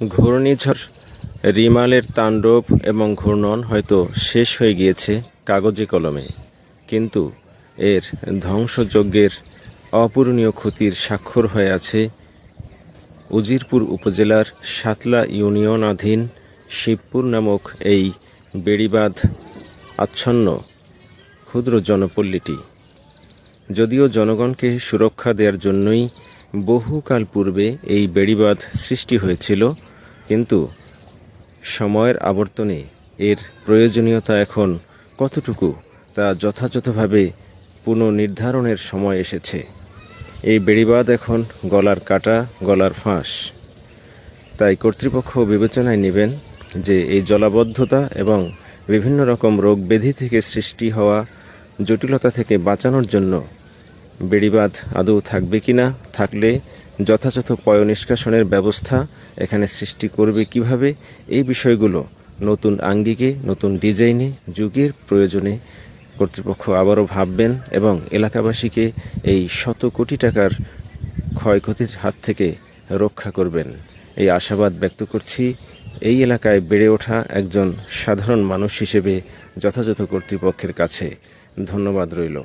ঘূর্ণিঝড়, রিমালের তাণ্ডব এবং ঘূর্ণন হয়তো শেষ হয়ে গিয়েছে কাগজে কলমে, কিন্তু এর ধ্বংসযজ্ঞের অপূরণীয় ক্ষতির স্বাক্ষর হয়ে আছে উজিরপুর উপজেলার সাতলা ইউনিয়নাধীন শিবপুর নামক এই বেড়িবাঁধ আচ্ছন্ন ক্ষুদ্র জনপল্লীটি। যদিও জনগণকে সুরক্ষা দেওয়ার জন্যই বহুকাল পূর্বে এই বেড়িবাঁধ সৃষ্টি হয়েছিল কিন্তু সময়ের আবর্তনে এর প্রয়োজনীয়তা এখন কতটুকু তা যথাযথভাবে পুনর্নির্ধারণের সময় এসেছে। এই বেড়িবাঁধ এখন গলার কাটা, গলার ফাঁস। তাই কর্তৃপক্ষ বিবেচনায় নেবেন যে এই জলাবদ্ধতা এবং বিভিন্ন রকম রোগ ব্যাধি থেকে সৃষ্টি হওয়া জটিলতা থেকে বাঁচানোর জন্য বেড়িবাঁধ আদৌ থাকবে কিনা, থাকলে যথাযথ পয় নিষ্কাশনের ব্যবস্থা এখানে সৃষ্টি করবে কীভাবে? এই বিষয়গুলো নতুন আঙ্গিকে, নতুন ডিজাইনে, যুগের প্রয়োজনে কর্তৃপক্ষ আবারও ভাববেন এবং এলাকাবাসীকে এই শত কোটি টাকার ক্ষয়ক্ষতির হাত থেকে রক্ষা করবেন। এই আশাবাদ ব্যক্ত করছি, এই এলাকায় বেড়ে ওঠা একজন সাধারণ মানুষ হিসেবে যথাযথ কর্তৃপক্ষের কাছে। ধন্যবাদ রইল।